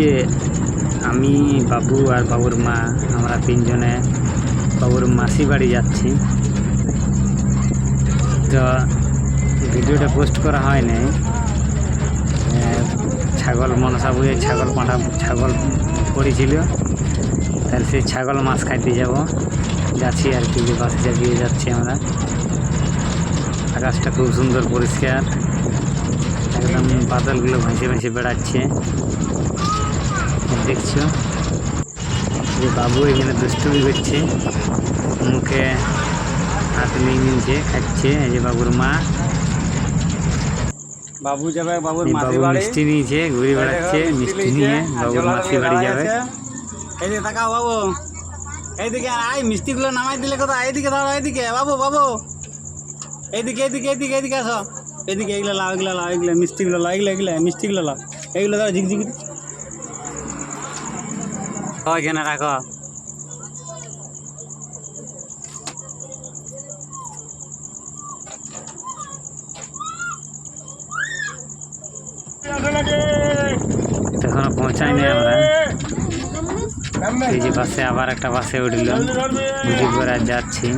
আজকে আমি, বাবু আর বাবুর মা, আমরা তিনজনে বাবুর মাসি বাড়ি যাচ্ছি। তো ভিডিওটা পোস্ট করা হয়নি ছাগল, মনসা বুঝে ছাগল পাঁঠা, ছাগল পড়েছিল। তাহলে সেই ছাগল মাছ খাইতে যাব। যাচ্ছি আর কি, যে বাসে চাপিয়ে যাচ্ছি আমরা। আকাশটা খুব সুন্দর পরিষ্কার। একদম বাদলগুলো ভেসে ভেসে বেড়াচ্ছে। দেখছ? যে বাবু এখানে দুষ্টুমি করছে। মুখে হাত নিয়ে নিয়েছে খাচ্ছে। এই যে বাবুর মা। বাবু যাবে বাবুর এই মাসি বাবু বাড়ি। মিষ্টি নিয়েছে ঘুরে বেড়াচ্ছে মিষ্টি নিয়ে বাবুর মাসি বাড়ি যাবে। এইদিকে তাকাও বাবু। এইদিকে আয় মিষ্টিগুলো নামাই দিলে কোথায়? এইদিকে দাঁড়াও এইদিকে। বাবু বাবু। এইদিকে এইদিকে এইদিকে এইদিকে আসো। এইদিকে এগুলো লাও এগুলো লাও এগুলো মিষ্টিগুলো লাও এগুলো এগুলো মিষ্টিগুলো লাও। এগুলো দাও ঝিকঝিক এখানে রাখো। এখনও পৌঁছাইনি আমরা। এই যে বাসে আবার একটা বাসে উঠল। মুজিব যাচ্ছি।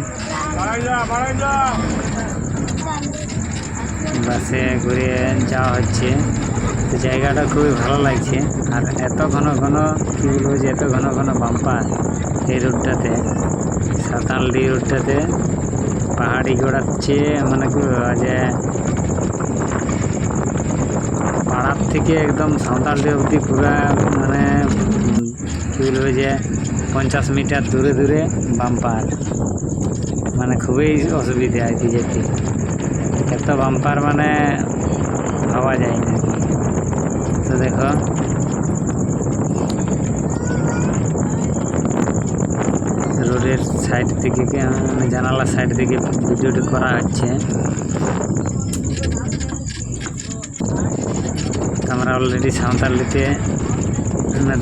বাসে ঘুরে যাওয়া হচ্ছে। তো জায়গাটা খুবই ভালো লাগছে। আর এত ঘন ঘন কী বলব যে এত ঘন ঘন বাম্পার এই রোডটাতে সাঁতালডি রোডটাতে পাহাড়ি ঘোরাচ্ছে মানে কি যে পাড়ার থেকে একদম সাঁওতালডি অবধি পুরা মানে কী বলব যে পঞ্চাশ মিটার দূরে দূরে বাম্পার মানে খুবই অসুবিধা আর কি যেতে। এত বাম্পার মানে ভাবা যায় না তো দেখো। রোডের সাইড থেকে মানে জানালার সাইড থেকে ভিডিওটি করা হচ্ছে। আমরা অলরেডি সাঁওতালিতে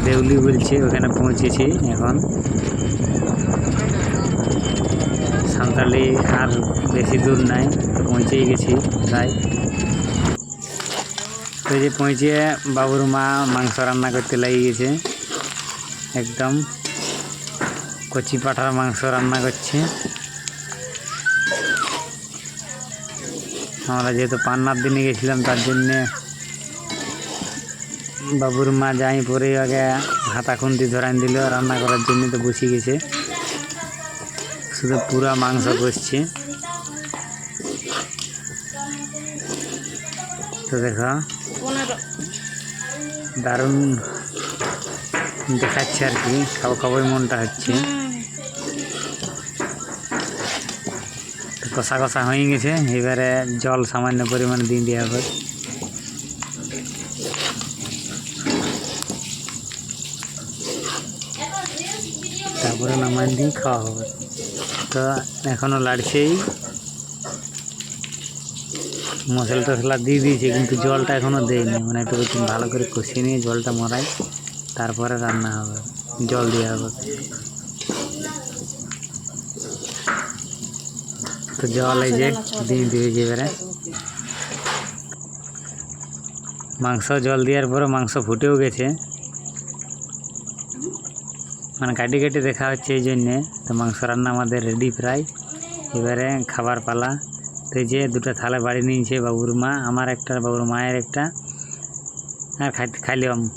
দেউলি বলছি, ওখানে পৌঁছেছি এখন। সাঁওতালি আর বেশি দূর নাই। তো পৌঁছেই গেছি প্রায়। তো যে পৌঁছে বাবুর মা মাংস রান্না করতে লেগে গেছে। একদম কচি পাঠার মাংস রান্না করছে। আমরা যেহেতু পান্নার দিনে গেছিলাম, তার জন্যে বাবুর মা যাই পরে আগে হাতা খুন্তি ধরাই দিল, রান্না করার জন্য তো বসে গেছে। শুধু পুরা মাংস কষছে। তো দেখো, দারুণ দেখাচ্ছে আর কি, খাব খাবোই মনটা হচ্ছে। কষা কষা হয়ে গেছে, এবারে জল সামান্য পরিমাণে দিয়ে দেওয়া হবে। তারপরে নামাই দিয়ে খাওয়া হবে। তো এখনও লাড়ছেই। মশলা টশলা দিয়ে দিয়েছে, কিন্তু জলটা এখনও দেয়নি। মানে একটু ভালো করে কষিয়ে নিয়ে জলটা মরাই, তারপরে রান্না হবে, জল দেওয়া হবে। তো জল এই যে দিয়ে দিয়েছে এবারে। মাংস জল দেওয়ার পরে মাংস ফুটেও গেছে। মানে কাটি কাটি দেখা হচ্ছে এই জন্যে। তো মাংস রান্না আমাদের রেডি প্রায়। এবারে খাবার পালা। তো যে দুটো থালা বাড়ি নিয়েছে বাবুর মা, আমার একটা বাবুর মায়ের একটা। আর খাইলাম।